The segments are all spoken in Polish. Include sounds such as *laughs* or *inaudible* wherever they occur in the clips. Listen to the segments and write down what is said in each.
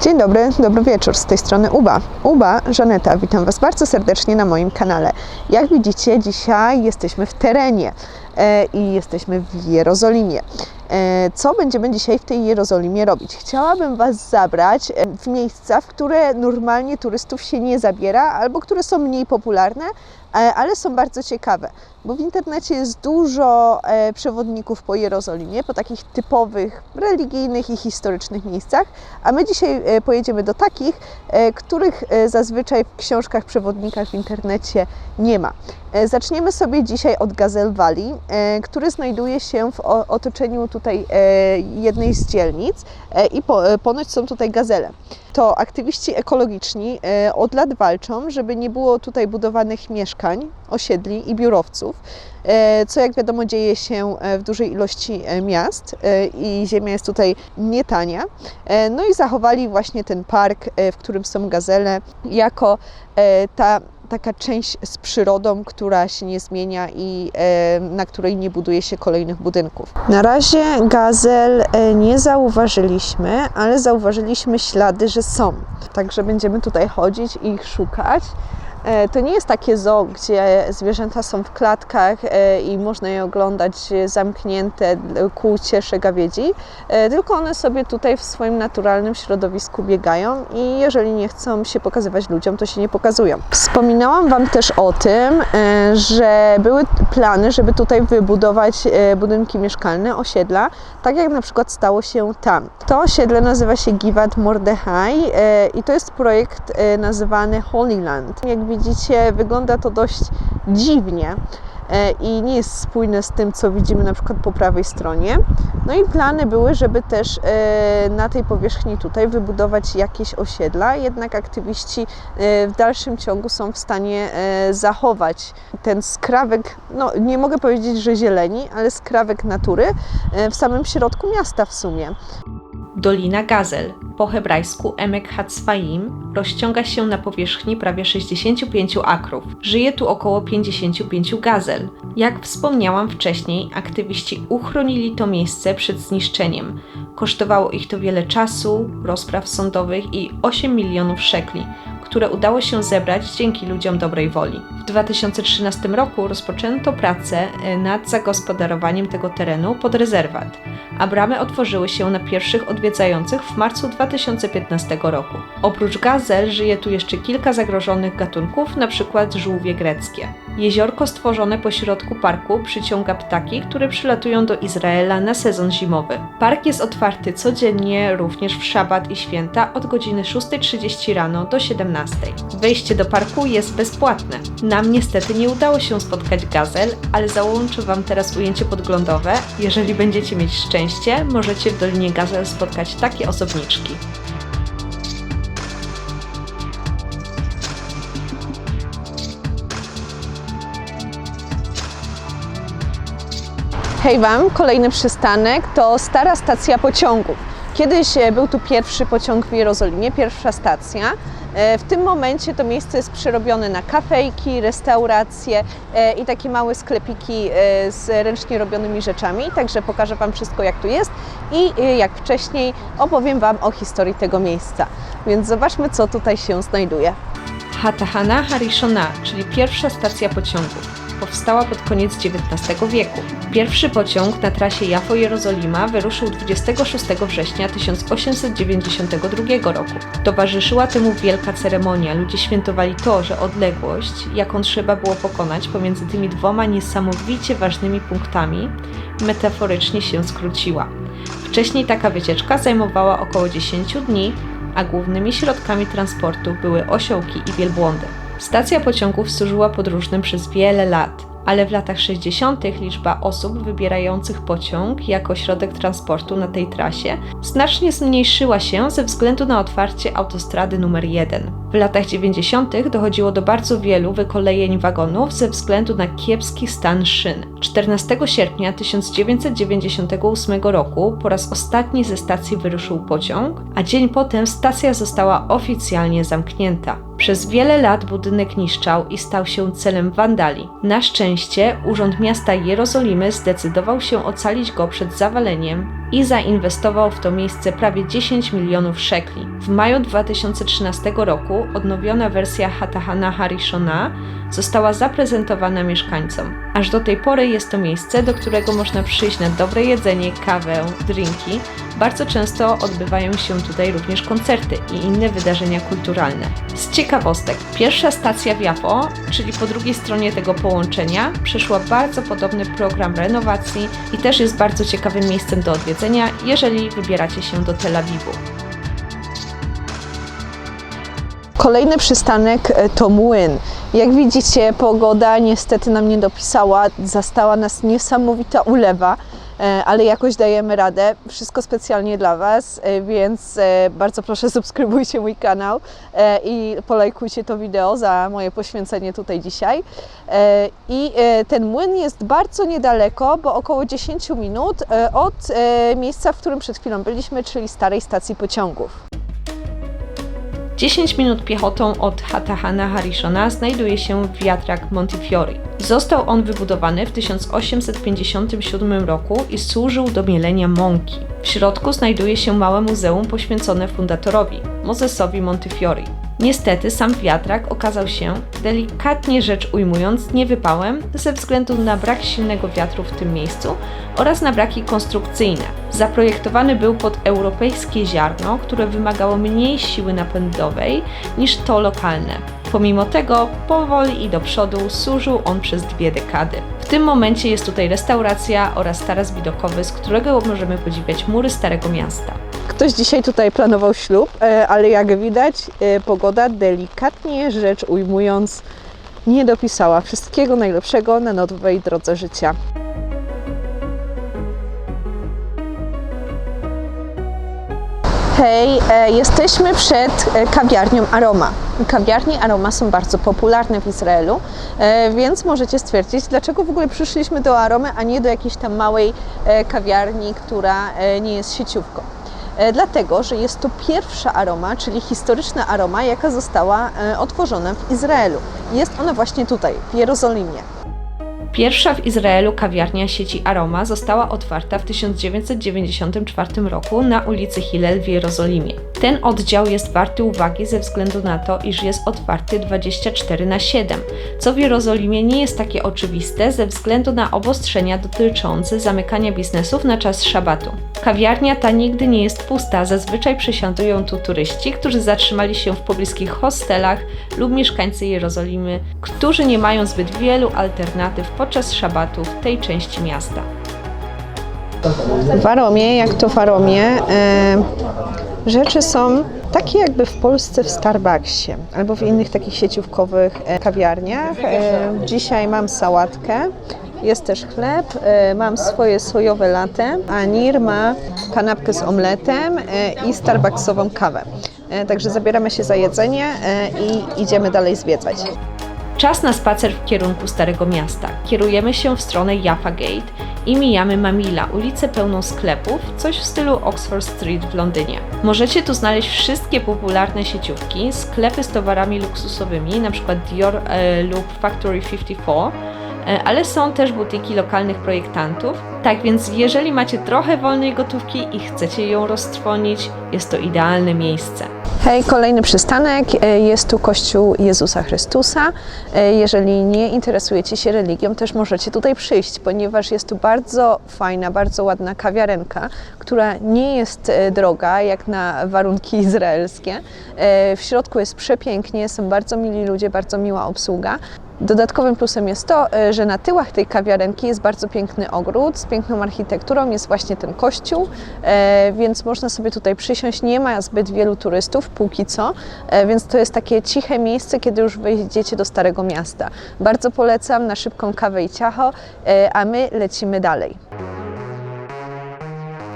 Dzień dobry, dobry wieczór, z tej strony Uba. Uba, Żaneta, witam Was bardzo serdecznie na moim kanale. Jak widzicie, dzisiaj jesteśmy w terenie e, i jesteśmy w Jerozolimie. E, co będziemy dzisiaj w tej Jerozolimie robić? Chciałabym Was zabrać e, w miejsca, w które normalnie turystów się nie zabiera, albo które są mniej popularne, e, ale są bardzo ciekawe, bo w internecie jest dużo e, przewodników po Jerozolimie, po takich typowych religijnych i historycznych miejscach, a my dzisiaj e, pojedziemy do takich, e, których zazwyczaj w książkach, przewodnikach w internecie nie ma. Zaczniemy sobie dzisiaj od Gazelle Valley, który znajduje się w otoczeniu tutaj jednej z dzielnic i po, ponoć są tutaj gazele. To aktywiści ekologiczni od lat walczą, żeby nie było tutaj budowanych mieszkań, osiedli i biurowców, e, co jak wiadomo dzieje się e, w dużej ilości e, miast i ziemia jest tutaj nietania. No i zachowali właśnie ten park, w którym są gazele, jako ta taka część z przyrodą, która się nie zmienia i e, na której nie buduje się kolejnych budynków. Na razie gazel nie zauważyliśmy, ale zauważyliśmy ślady, że są. Także będziemy tutaj chodzić i ich szukać. E, To nie jest takie zoo, gdzie zwierzęta są w klatkach e, i można je oglądać e, zamknięte ku cieszy gawiedzi, tylko one sobie tutaj w swoim naturalnym środowisku biegają i jeżeli nie chcą się pokazywać ludziom, to się nie pokazują. Wspominałam Wam też o tym, że były plany, żeby tutaj wybudować budynki mieszkalne, osiedla, tak jak na przykład stało się tam. To osiedle nazywa się Givat Mordechai i to jest projekt nazywany Holy Land. Jak widzicie, wygląda to dość dziwnie e, i nie jest spójne z tym, co widzimy na przykład po prawej stronie. No i plany były, żeby też e, na tej powierzchni tutaj wybudować jakieś osiedla, jednak aktywiści e, w dalszym ciągu są w stanie zachować ten skrawek, no nie mogę powiedzieć, że zieleni, ale skrawek natury w samym środku miasta w sumie. Dolina Gazel, po hebrajsku Emek Hatzfaim, rozciąga się na powierzchni prawie 65 akrów. Żyje tu około 55 gazel. Jak wspomniałam wcześniej, aktywiści uchronili to miejsce przed zniszczeniem. Kosztowało ich to wiele czasu, rozpraw sądowych i 8 milionów szekli, które udało się zebrać dzięki ludziom dobrej woli. W 2013 roku rozpoczęto pracę e, nad zagospodarowaniem tego terenu pod rezerwat, a bramy otworzyły się na pierwszych odwiedzających w marcu 2015 roku. Oprócz gazel żyje tu jeszcze kilka zagrożonych gatunków, np. żółwie greckie. Jeziorko stworzone pośrodku parku przyciąga ptaki, które przylatują do Izraela na sezon zimowy. Park jest otwarty codziennie, również w szabat i święta od godziny 6.30 rano do 17.00. Wejście do parku jest bezpłatne. Nam niestety nie udało się spotkać gazel, ale załączę Wam teraz ujęcie podglądowe. Jeżeli będziecie mieć szczęście, możecie w Dolinie Gazel spotkać takie osobniczki. Hej Wam, kolejny przystanek to stara stacja pociągów. Kiedyś e, był tu pierwszy pociąg w Jerozolimie, pierwsza stacja. E, W tym momencie to miejsce jest przerobione na kafejki, restauracje e, i takie małe sklepiki z ręcznie robionymi rzeczami. Także pokażę Wam wszystko jak tu jest i jak wcześniej opowiem Wam o historii tego miejsca. Więc zobaczmy co tutaj się znajduje. Hatahana Harishona, czyli pierwsza stacja pociągów. Powstała pod koniec XIX wieku. Pierwszy pociąg na trasie Jafo-Jerozolima wyruszył 26 września 1892 roku. Towarzyszyła temu wielka ceremonia. Ludzie świętowali to, że odległość, jaką trzeba było pokonać pomiędzy tymi dwoma niesamowicie ważnymi punktami, metaforycznie się skróciła. Wcześniej taka wycieczka zajmowała około 10 dni, a głównymi środkami transportu były osiołki i wielbłądy. Stacja pociągów służyła podróżnym przez wiele lat, ale w latach 60. liczba osób wybierających pociąg jako środek transportu na tej trasie znacznie zmniejszyła się ze względu na otwarcie autostrady numer 1. W latach 90. dochodziło do bardzo wielu wykolejeń wagonów ze względu na kiepski stan szyn. 14 sierpnia 1998 roku po raz ostatni ze stacji wyruszył pociąg, a dzień potem stacja została oficjalnie zamknięta. Przez wiele lat budynek niszczał i stał się celem wandali. Na szczęście Urząd Miasta Jerozolimy zdecydował się ocalić go przed zawaleniem i zainwestował w to miejsce prawie 10 milionów szekli. W maju 2013 roku odnowiona wersja Hatahana Harishona została zaprezentowana mieszkańcom. Aż do tej pory jest to miejsce, do którego można przyjść na dobre jedzenie, kawę, drinki. Bardzo często odbywają się tutaj również koncerty i inne wydarzenia kulturalne. Z ciekawostek, pierwsza stacja w Japo, czyli po drugiej stronie tego połączenia, przeszła bardzo podobny program renowacji i też jest bardzo ciekawym miejscem do odwiedzenia, jeżeli wybieracie się do Tel Awiwu. Kolejny przystanek e, to młyn. Jak widzicie, pogoda niestety nam nie dopisała, zastała nas niesamowita ulewa, e, ale jakoś dajemy radę. Wszystko specjalnie dla Was, e, więc e, bardzo proszę subskrybujcie mój kanał i polajkujcie to wideo za moje poświęcenie tutaj dzisiaj. I ten młyn jest bardzo niedaleko, bo około 10 minut od miejsca, w którym przed chwilą byliśmy, czyli starej stacji pociągów. 10 minut piechotą od Hatahana Harishona znajduje się wiatrak Montefiore. Został on wybudowany w 1857 roku i służył do mielenia mąki. W środku znajduje się małe muzeum poświęcone fundatorowi, Mozesowi Montefiore. Niestety sam wiatrak okazał się, delikatnie rzecz ujmując, niewypałem ze względu na brak silnego wiatru w tym miejscu oraz na braki konstrukcyjne. Zaprojektowany był pod europejskie ziarno, które wymagało mniej siły napędowej niż to lokalne. Pomimo tego, powoli i do przodu służył on przez dwie dekady. W tym momencie jest tutaj restauracja oraz taras widokowy, z którego możemy podziwiać mury Starego Miasta. Ktoś dzisiaj tutaj planował ślub, e, ale jak widać, e, pogoda delikatnie rzecz ujmując nie dopisała wszystkiego najlepszego na nowej drodze życia. Hej, e, jesteśmy przed kawiarnią Aroma. Kawiarnie Aroma są bardzo popularne w Izraelu, więc możecie stwierdzić, dlaczego w ogóle przyszliśmy do Aromy, a nie do jakiejś tam małej kawiarni, która nie jest sieciówką. E, Dlatego, że jest to pierwsza aroma, czyli historyczna aroma, jaka została e, otworzona w Izraelu. Jest ona właśnie tutaj, w Jerozolimie. Pierwsza w Izraelu kawiarnia sieci Aroma została otwarta w 1994 roku na ulicy Hillel w Jerozolimie. Ten oddział jest warty uwagi ze względu na to, iż jest otwarty 24 na 7, co w Jerozolimie nie jest takie oczywiste ze względu na obostrzenia dotyczące zamykania biznesów na czas szabatu. Kawiarnia ta nigdy nie jest pusta, zazwyczaj przesiadują tu turyści, którzy zatrzymali się w pobliskich hostelach lub mieszkańcy Jerozolimy, którzy nie mają zbyt wielu alternatyw podczas szabatu w tej części miasta. W Aromie, jak to w Aromie, e, rzeczy są takie jakby w Polsce w Starbucksie albo w innych takich sieciówkowych e, kawiarniach. E, dzisiaj mam sałatkę, jest też chleb, e, mam swoje sojowe latte, a Nir ma kanapkę z omletem e, i starbucksową kawę. E, Także zabieramy się za jedzenie e, i idziemy dalej zwiedzać. Czas na spacer w kierunku Starego Miasta. Kierujemy się w stronę Jaffa Gate i mijamy Mamila, ulicę pełną sklepów, coś w stylu Oxford Street w Londynie. Możecie tu znaleźć wszystkie popularne sieciówki, sklepy z towarami luksusowymi, np. Dior e, lub Factory 54, e, ale są też butiki lokalnych projektantów. Tak więc, jeżeli macie trochę wolnej gotówki i chcecie ją roztrwonić, jest to idealne miejsce. Hej, kolejny przystanek. E, Jest tu Kościół Jezusa Chrystusa. E, Jeżeli nie interesujecie się religią, też możecie tutaj przyjść, ponieważ jest tu bardzo fajna, bardzo ładna kawiarenka, która nie jest e, droga jak na warunki izraelskie. E, W środku jest przepięknie, są bardzo mili ludzie, bardzo miła obsługa. Dodatkowym plusem jest to, e, że na tyłach tej kawiarenki jest bardzo piękny ogród z piękną architekturą, jest właśnie ten kościół, e, więc można sobie tutaj przysiąść. Nie ma zbyt wielu turystów póki co, e, więc to jest takie ciche miejsce, kiedy już wyjdziecie do Starego Miasta. Bardzo polecam na szybką kawę i ciacho, a my lecimy dalej.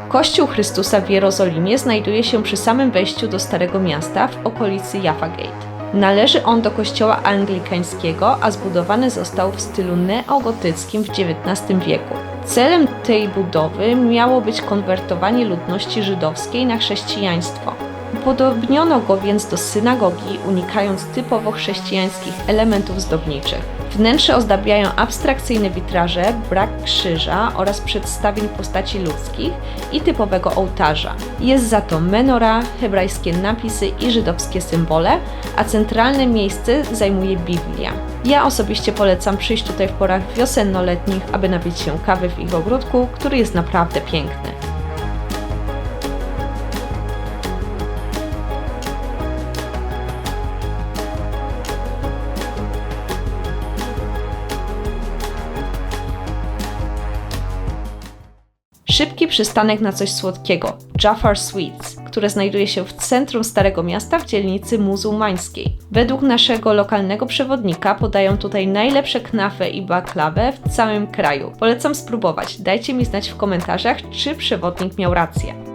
Kościół Chrystusa w Jerozolimie znajduje się przy samym wejściu do Starego Miasta w okolicy Jaffa Gate. Należy on do kościoła anglikańskiego, a zbudowany został w stylu neogotyckim w XIX wieku. Celem tej budowy miało być konwertowanie ludności żydowskiej na chrześcijaństwo. Upodobniono go więc do synagogi, unikając typowo chrześcijańskich elementów zdobniczych. Wnętrze ozdabiają abstrakcyjne witraże, brak krzyża oraz przedstawień postaci ludzkich i typowego ołtarza. Jest za to menora, hebrajskie napisy i żydowskie symbole, a centralne miejsce zajmuje Biblia. Ja osobiście polecam przyjść tutaj w porach wiosenno-letnich, aby napić się kawy w ich ogródku, który jest naprawdę piękny. Szybki przystanek na coś słodkiego Jafar Sweets, które znajduje się w centrum Starego Miasta w dzielnicy muzułmańskiej. Według naszego lokalnego przewodnika podają tutaj najlepsze knafę i baklawę w całym kraju. Polecam spróbować. Dajcie mi znać w komentarzach, czy przewodnik miał rację.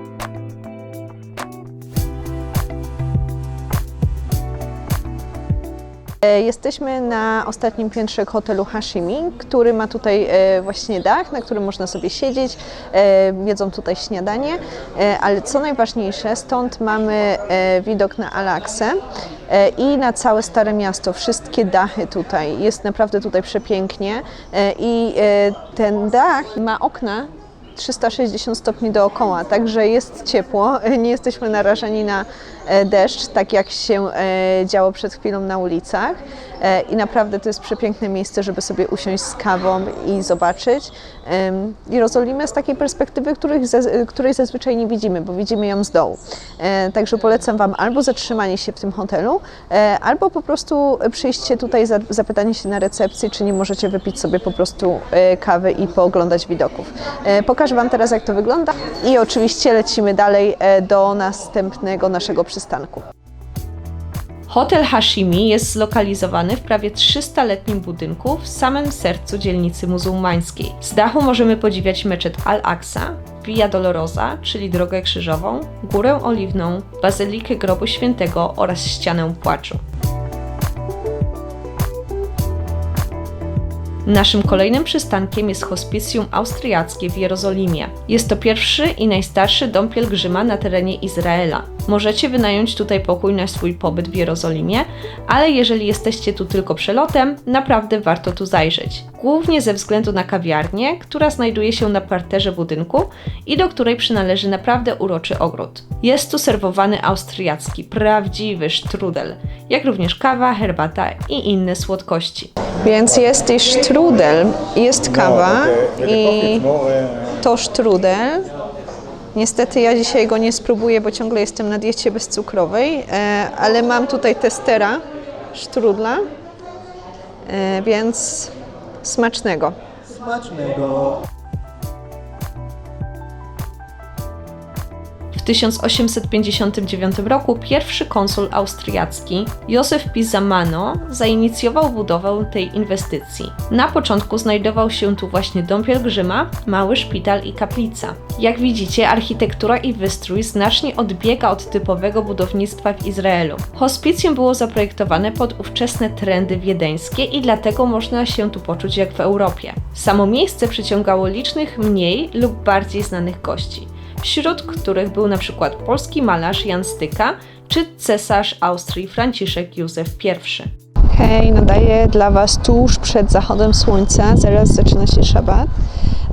Jesteśmy na ostatnim piętrze hotelu Hashimi, który ma tutaj e, właśnie dach, na którym można sobie siedzieć, e, jedzą tutaj śniadanie, e, ale co najważniejsze, stąd mamy e, widok na Alaksę e, i na całe Stare Miasto, wszystkie dachy tutaj. Jest naprawdę tutaj przepięknie e, i e, ten dach ma okna 360 stopni dookoła, także jest ciepło, *laughs* nie jesteśmy narażeni na e, deszcz, tak jak się e, działo przed chwilą na ulicach. E, I naprawdę to jest przepiękne miejsce, żeby sobie usiąść z kawą i zobaczyć Jerozolimę z takiej perspektywy, której zazwyczaj nie widzimy, bo widzimy ją z dołu. E, Także polecam Wam albo zatrzymanie się w tym hotelu, e, albo po prostu przyjście tutaj, za- zapytanie się na recepcji, czy nie możecie wypić sobie po prostu e, kawy i pooglądać widoków. E, Pokażę Wam teraz, jak to wygląda i oczywiście lecimy dalej e, do następnego naszego przystanku. Hotel Hashimi jest zlokalizowany w prawie 300-letnim budynku w samym sercu dzielnicy muzułmańskiej. Z dachu możemy podziwiać meczet Al-Aqsa, Via Dolorosa, czyli drogę krzyżową, Górę Oliwną, Bazylikę Grobu Świętego oraz Ścianę Płaczu. Naszym kolejnym przystankiem jest hospicjum austriackie w Jerozolimie. Jest to pierwszy i najstarszy dom pielgrzyma na terenie Izraela. Możecie wynająć tutaj pokój na swój pobyt w Jerozolimie, ale jeżeli jesteście tu tylko przelotem, naprawdę warto tu zajrzeć. Głównie ze względu na kawiarnię, która znajduje się na parterze budynku i do której przynależy naprawdę uroczy ogród. Jest tu serwowany austriacki, prawdziwy strudel, jak również kawa, herbata i inne słodkości. Więc jest i strudel, jest kawa i to strudel. Niestety ja dzisiaj go nie spróbuję, bo ciągle jestem na diecie bezcukrowej, e, ale mam tutaj testera strudla, e, więc smacznego. Smacznego. 1859 roku pierwszy konsul austriacki Józef Pizzamano zainicjował budowę tej inwestycji. Na początku znajdował się tu właśnie dom pielgrzyma, mały szpital i kaplica. Jak widzicie, architektura i wystrój znacznie odbiega od typowego budownictwa w Izraelu. Hospicjum było zaprojektowane pod ówczesne trendy wiedeńskie i dlatego można się tu poczuć jak w Europie. Samo miejsce przyciągało licznych mniej lub bardziej znanych gości wśród których był na przykład polski malarz Jan Styka czy cesarz Austrii Franciszek Józef I. Hej, nadaję dla Was tuż przed zachodem słońca, zaraz zaczyna się szabat.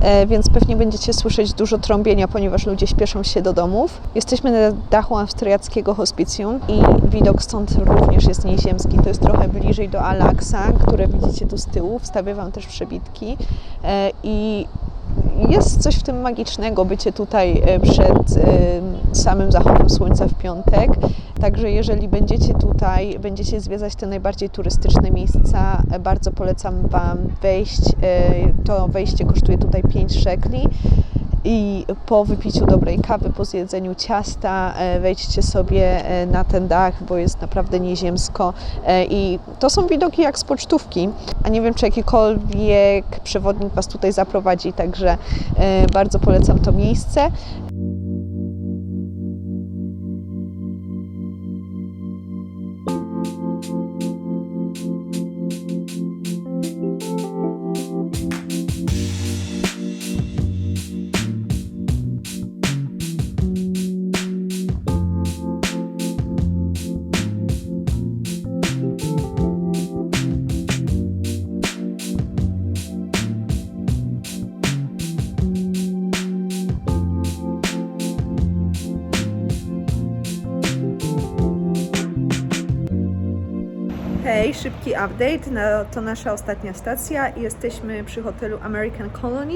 E, więc pewnie będziecie słyszeć dużo trąbienia, ponieważ ludzie śpieszą się do domów. Jesteśmy na dachu austriackiego hospicjum i widok stąd również jest nieziemski. To jest trochę bliżej do Alaksa, które widzicie tu z tyłu. Wstawię Wam też przebitki. E, I jest coś w tym magicznego, bycie tutaj e, przed e, samym zachodem słońca w piątek. Także jeżeli będziecie tutaj, będziecie zwiedzać te najbardziej turystyczne miejsca, bardzo polecam Wam wejść. E, To wejście kosztuje tutaj 5 szekli. I po wypiciu dobrej kawy, po zjedzeniu ciasta, e, wejdźcie sobie e, na ten dach, bo jest naprawdę nieziemsko. E, I to są widoki jak z pocztówki, a nie wiem, czy jakikolwiek przewodnik Was tutaj zaprowadzi, także bardzo polecam to miejsce. Hej, szybki update. No, to nasza ostatnia stacja. Jesteśmy przy hotelu American Colony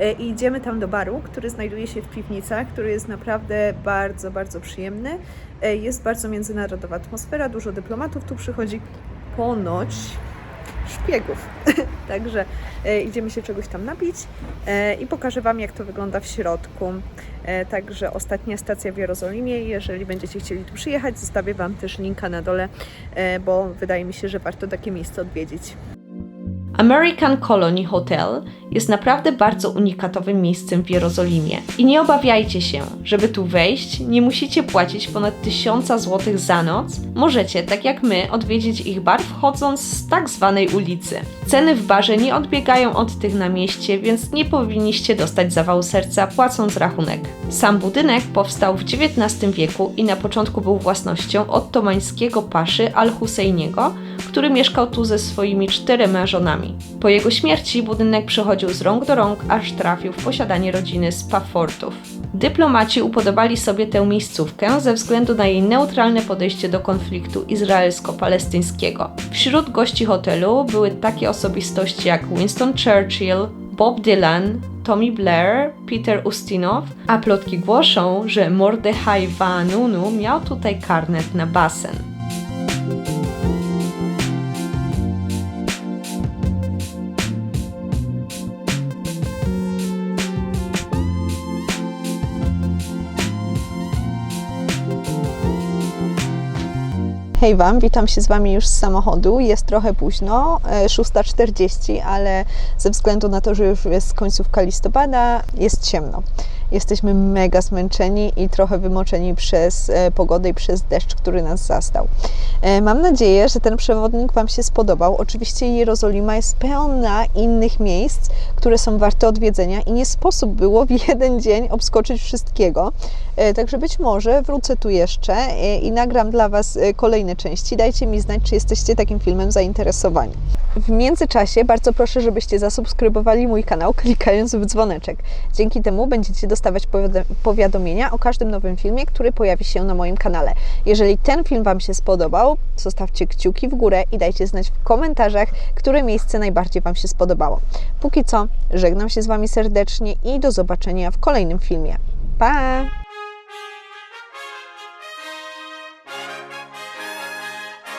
e, i idziemy tam do baru, który znajduje się w piwnicach, który jest naprawdę bardzo, bardzo przyjemny. E, Jest bardzo międzynarodowa atmosfera, dużo dyplomatów tu przychodzi, ponoć szpiegów. *laughs* Także e, idziemy się czegoś tam napić e, i pokażę Wam, jak to wygląda w środku. E, Także ostatnia stacja w Jerozolimie. Jeżeli będziecie chcieli tu przyjechać, zostawię Wam też linka na dole, bo wydaje mi się, że warto takie miejsce odwiedzić. American Colony Hotel jest naprawdę bardzo unikatowym miejscem w Jerozolimie. I nie obawiajcie się, żeby tu wejść, nie musicie płacić ponad 1000 zł za noc. Możecie, tak jak my, odwiedzić ich bar wchodząc z tak zwanej ulicy. Ceny w barze nie odbiegają od tych na mieście, więc nie powinniście dostać zawału serca płacąc rachunek. Sam budynek powstał w XIX wieku i na początku był własnością ottomańskiego paszy Al-Husejniego, który mieszkał tu ze swoimi czterema żonami. Po jego śmierci budynek przechodził z rąk do rąk, aż trafił w posiadanie rodziny Spaffortów. Dyplomaci upodobali sobie tę miejscówkę ze względu na jej neutralne podejście do konfliktu izraelsko-palestyńskiego. Wśród gości hotelu były takie osobistości jak Winston Churchill, Bob Dylan, Tommy Blair, Peter Ustinov, a plotki głoszą, że Mordechai Vanunu miał tutaj karnet na basen. Hej Wam, witam się z Wami już z samochodu. Jest trochę późno, e, 6.40, ale ze względu na to, że już jest końcówka listopada, jest ciemno. Jesteśmy mega zmęczeni i trochę wymoczeni przez e, pogodę i przez deszcz, który nas zastał. E, Mam nadzieję, że ten przewodnik Wam się spodobał. Oczywiście Jerozolima jest pełna innych miejsc, które są warte odwiedzenia i nie sposób było w *laughs* jeden dzień obskoczyć wszystkiego. E, Także być może wrócę tu jeszcze i nagram dla Was kolejne części. Dajcie mi znać, czy jesteście takim filmem zainteresowani. W międzyczasie bardzo proszę, żebyście zasubskrybowali mój kanał, klikając w dzwoneczek. Dzięki temu będziecie dostawać powiado- powiadomienia o każdym nowym filmie, który pojawi się na moim kanale. Jeżeli ten film Wam się spodobał, zostawcie kciuki w górę i dajcie znać w komentarzach, które miejsce najbardziej Wam się spodobało. Póki co, żegnam się z Wami serdecznie i do zobaczenia w kolejnym filmie. Pa!